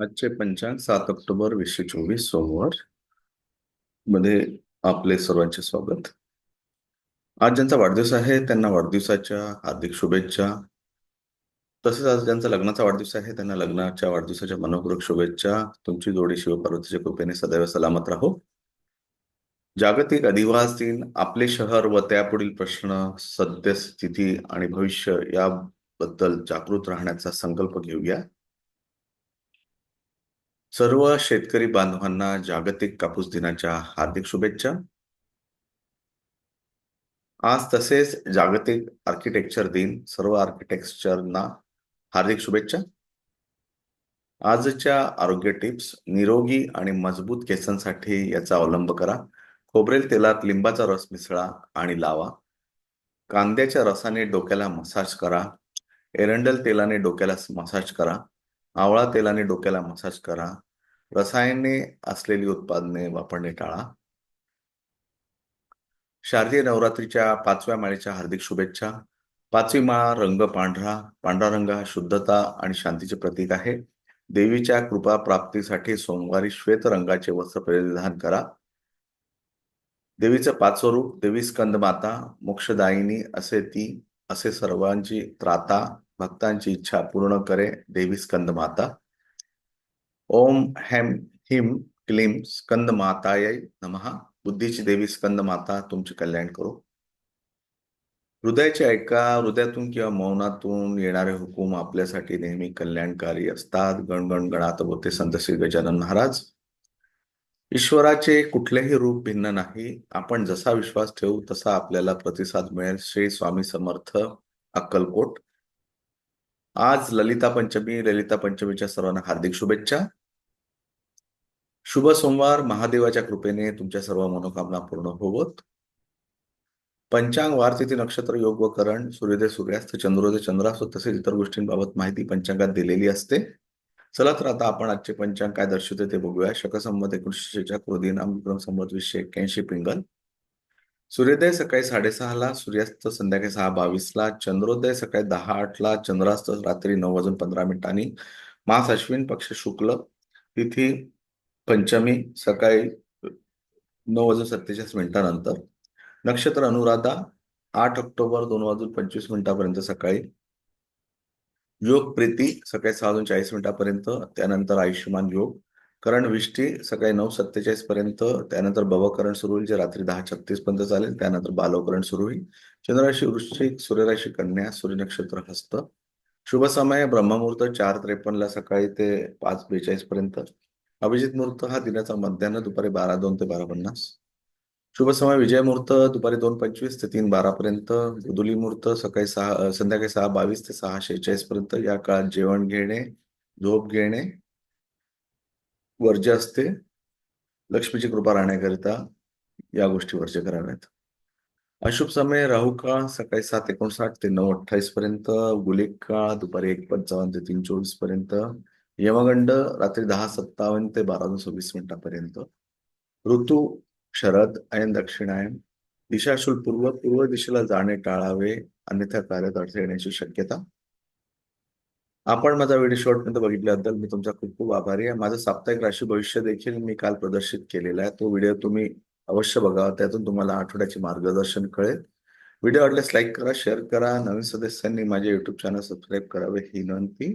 आजचे पंचांग सात ऑक्टोबर वीसशे चोवीस सोमवार. मध्ये आपले सर्वांचे स्वागत. आज ज्यांचा वाढदिवस आहे त्यांना वाढदिवसाच्या हार्दिक शुभेच्छा. तसेच आज ज्यांचा लग्नाचा वाढदिवस आहे त्यांना लग्नाच्या वाढदिवसाच्या मनपूर्वक शुभेच्छा. तुमची जोडी शिवपार्वतीच्या कृपेने सदैव सलामत राहो. जागतिक अधिवास दिन आपले शहर व त्यापुढील प्रश्न सद्यस्थिती आणि भविष्य याबद्दल जागृत राहण्याचा संकल्प घेऊया. सर्व शेतकरी बांधवांना जागतिक कापूस दिनाच्या हार्दिक शुभेच्छा. आज तसेच जागतिक आर्किटेक्चर दिन सर्व आर्किटेक्चरना हार्दिक शुभेच्छा. आजच्या आरोग्य टिप्स निरोगी आणि मजबूत केसांसाठी याचा अवलंब करा. खोबरेल तेलात लिंबाचा रस मिसळा आणि लावा. कांद्याच्या रसाने डोक्याला मसाज करा. एरंडल तेलाने डोक्याला मसाज करा. आवळा तेलाने डोक्याला मसाज करा. रसायने असलेली उत्पादने वापरणे टाळा. शारदीय नवरात्रीच्या पाचव्या माळेच्या हार्दिक शुभेच्छा. पाचवी माळा रंग पांढरा पांढरा रंग हा शुद्धता आणि शांतीचे प्रतीक आहे. देवीच्या कृपा प्राप्तीसाठी सोमवारी श्वेत रंगाचे वस्त्र परिधान करा. देवीचं पाच स्वरूप देवी स्कंद माता मोक्षदायिनी असे ती असे सर्वांची त्राता भक्तांची इच्छा पूर्ण करे देवी स्कंद माता. ओम हेम हिम क्लीम स्कंद माताय नमहा बुद्धीची देवी स्कंद माता तुमचे कल्याण करो। हृदयाचे ऐका हृदयातून किंवा मौनातून येणारे हुकूम आपल्यासाठी नेहमी कल्याणकारी असतात गणगण गणात होते संत श्री गजानन महाराज. ईश्वराचे कुठलेही रूप भिन्न नाही आपण जसा विश्वास ठेवू तसा आपल्याला प्रतिसाद मिळेल. श्री स्वामी समर्थ अक्कलकोट. आज ललिता पंचमी ललिता पंचमीच्या सर्वांना हार्दिक शुभेच्छा. शुभ सोमवार. महादेवाच्या कृपेने तुमच्या सर्व मनोकामना पूर्ण होवत. पंचांग वार तिथे नक्षत्र योग व करण सूर्योदय सूर्यास्त चंद्रोदय चंद्रास्त तसेच इतर गोष्टींबाबत माहिती पंचांगात दिलेली असते. चला तर आता आपण आजचे पंचांग काय दर्शवते ते बघूया. शकसंमत एकोणीसशे क्रोधीनाम विक्रम संमत वीसशे एक्क्याऐंशी पिंगल. सूर्योदय सकाळी साडेसहाला सूर्यास्त संध्याकाळी सहा बावीसला चंद्रोदय सकाळी दहा आठला चंद्रास्त रात्री नऊ वाजून पंधरा मिनिटांनी. मास अश्विन पक्ष शुक्ल तिथी पंचमी सकाळी नऊ वाजून सत्तेचाळीस मिनिटानंतर. नक्षत्र अनुराधा आठ ऑक्टोबर दोन वाजून पंचवीस मिनिटापर्यंत सकाळी. योग प्रीती सकाळी सहा वाजून चाळीस मिनिटापर्यंत त्यानंतर आयुष्यमान योग. करण विष्टी सकाळी नऊ सत्तेचाळीस पर्यंत त्यानंतर भवकरण सुरू होईल जे रात्री दहा छत्तीस पर्यंत चालेल त्यानंतर बालवकरण सुरू होईल. चंद्रराशी वृश्चिक सूर्यराशी कन्या सूर्य नक्षत्र हस्त. शुभ समय ब्रह्ममुहूर्त चार त्रेपन्नला सकाळी ते पाच बेचाळीस पर्यंत. अभिजित मुहूर्त हा दिनाचा मध्यान्ह दुपारी बारा दोन ते बारा पन्नास. शुभ समय विजय मुहूर्त दुपारी दोन पंचवीस ते तीन बारा पर्यंत. गुदुली मुहूर्त सकाळी सहा संध्याकाळी सहा बावीस ते सहा शेहेचाळीस पर्यंत. या काळात जेवण घेणे झोप घेणे वर्ज्य असते. लक्ष्मीची कृपा राहण्याकरिता या गोष्टी वर्ज्य कराव्यात. अशुभ समय राहू काळ सकाळी सात एकोणसाठ ते नऊ अठ्ठावीस पर्यंत. गुलिक काळ दुपारी एक पंचावन्न ते तीन चोवीसपर्यंत. यमगंड रात्री दहा सत्तावन्न ते बारा सव्वीस मिनिटापर्यंत. ऋतू शरद आणि दक्षिणायन दिशाशूल पूर्व पूर्व दिशेला जाणे टाळावे अन्यथा कार्यात अडथळे येण्याची शक्यता. आपण माझा व्हिडिओ शॉर्टमध्ये बघितल्याबद्दल मी तुमचा खूप खूप आभारी आहे. माझं साप्ताहिक राशी भविष्य देखील मी काल प्रदर्शित केलेला आहे. तो व्हिडिओ तुम्ही अवश्य बघावा त्यातून तुम्हाला आठवड्याचे मार्गदर्शन कळेल. व्हिडिओ आवडल्यास लाईक करा शेअर करा. नवीन सदस्यांनी माझे युट्यूब चॅनल सबस्क्राईब करावे ही विनंती.